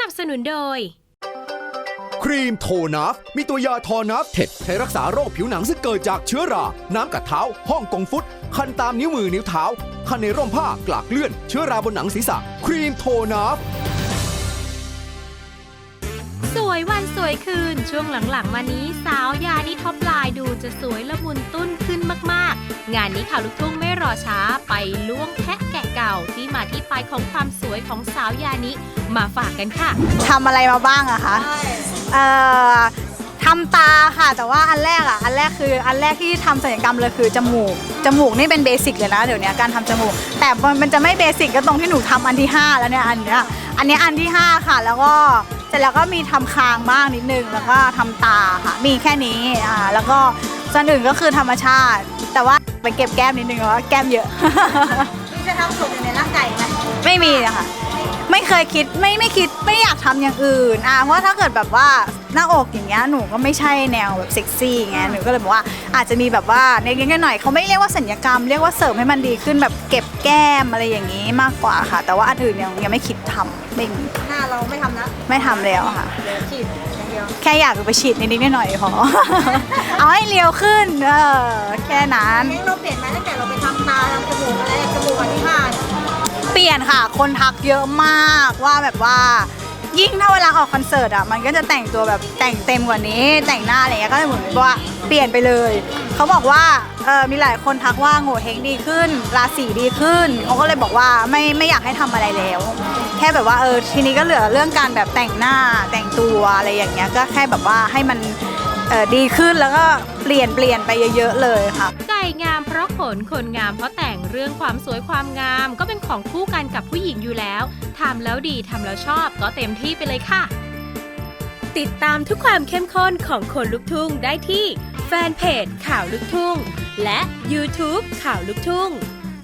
นับสนุนโดย ครีมโทนัฟมีตัวยาทอนัฟเท็ดใช้รักษาโรคผิวหนังซึ่งเกิดจากเชื้อรา น้ำกัดเท้า ห้องกงฟุต คันตามนิ้วมือนิ้วเท้า คันในร่มผ้ากลากเลื่อน เชื้อราบนหนังศีรษะ ครีมโทนัฟสวยวันสวยคืน ช่วงหลังๆมานี้สาวยานิท็อปไลน์ดูจะสวยละมุนตุ้นขึ้นมากๆ งานนี้ข่าวลูกทุ่งไม่รอช้าไปล่วงแพะแกะเก่าที่มาที่ไปของความสวยของสาวยานิมาฝากกันค่ะ ทำอะไรมาบ้างอะคะ เอ่อทำตาค่ะ แต่ว่าอันแรกอะอันแรกคืออันแรกที่ทำศัลยกรรมเลยคือจมูก จมูกนี่เป็นเบสิกเลยนะเดี๋ยวนี้การทำจมูก แต่มันมันจะไม่เบสิกก็ตรงที่หนูทำอันที่ 5 แล้วเนี่ยอันเนี้ย อันเนี้ยอันที่ 5 ค่ะ แล้วก็เสร็จแล้วก็มีทำคางบ้างนิดนึง แล้วก็ทำตาค่ะ มีแค่นี้ อ่า แล้วก็ส่วนอื่นก็คือธรรมชาติแต่ว่า ไปเก็บแก้มนิดนึงเพราะว่าแก้มเยอะ มีจะทำส่วนอื่นในร่างกายอีกไหมไม่มีอะค่ะ ไม่เคยคิดไม่ไม่คิดไม่อยากทำอย่างอื่นอะเพราะถ้าเกิดแบบว่าหน้าอกอย่างเงี้ยหนูก็ไม่ใช่แนวแบบเซ็กซี่ไงหนูก็เลยบอกว่าอาจจะมีแบบว่าเล็กๆหน่อยๆเขาไม่เรียกว่าสัญญกรรม เรียกว่าเสริมให้มันดีขึ้นแบบเก็บแก้มอะไรอย่างนี้มากกว่าค่ะ แต่ว่าอันอื่นยังยังไม่คิดทำไม่มีหน้าเราไม่ทำนะไม่ทำแล้วค่ะ เดี๋ยวฉีดอ ย่างเดียวแค่อยากไปฉีดนิดๆหน่อยๆพอ เอาให้เรียวขึ้น เออ แค่นั้นเลี้ยงเราเปลี่ยนไหมตั้งแต่เราไปทำตาทำจมูกอะไรจมูกอันที่ห้าเนี่ยเปลี่ยนค่ะ คนทักเยอะมากว่าแบบว่า ยิ่งถ้าเวลาออกคอนเสิร์ตอะ มันก็จะแต่งตัวแบบแต่งเต็มกว่านี้ แต่งหน้าอะไรเงี้ยก็เหมือนว่าเปลี่ยนไปเลย เขาบอกว่า เออมีหลายคนทักว่าโง่เฮงดีขึ้น ราศีดีขึ้น เขาก็เลยบอกว่าไม่ไม่อยากให้ทำอะไรแล้ว แค่แบบว่าเออทีนี้ก็เหลือเรื่องการแบบแต่งหน้าแต่งตัวอะไรอย่างเงี้ยก็แค่แบบว่าให้มันดีขึ้นแล้วก็เปลี่ยนเปลี่ยนไปเยอะๆเลยค่ะไก่งามเพราะขนคนงามเพราะแต่งเรื่องความสวยความงาม ก็เป็นของคู่กันกับผู้หญิงอยู่แล้วทำแล้วดีทำแล้วชอบก็เต็มที่ไปเลยค่ะ ติดตามทุกความเข้มข้นของคนลุกทุ่งได้ที่แฟนเพจข่าวลุกทุ่ง และ YouTube ข่าวลุกทุ่ง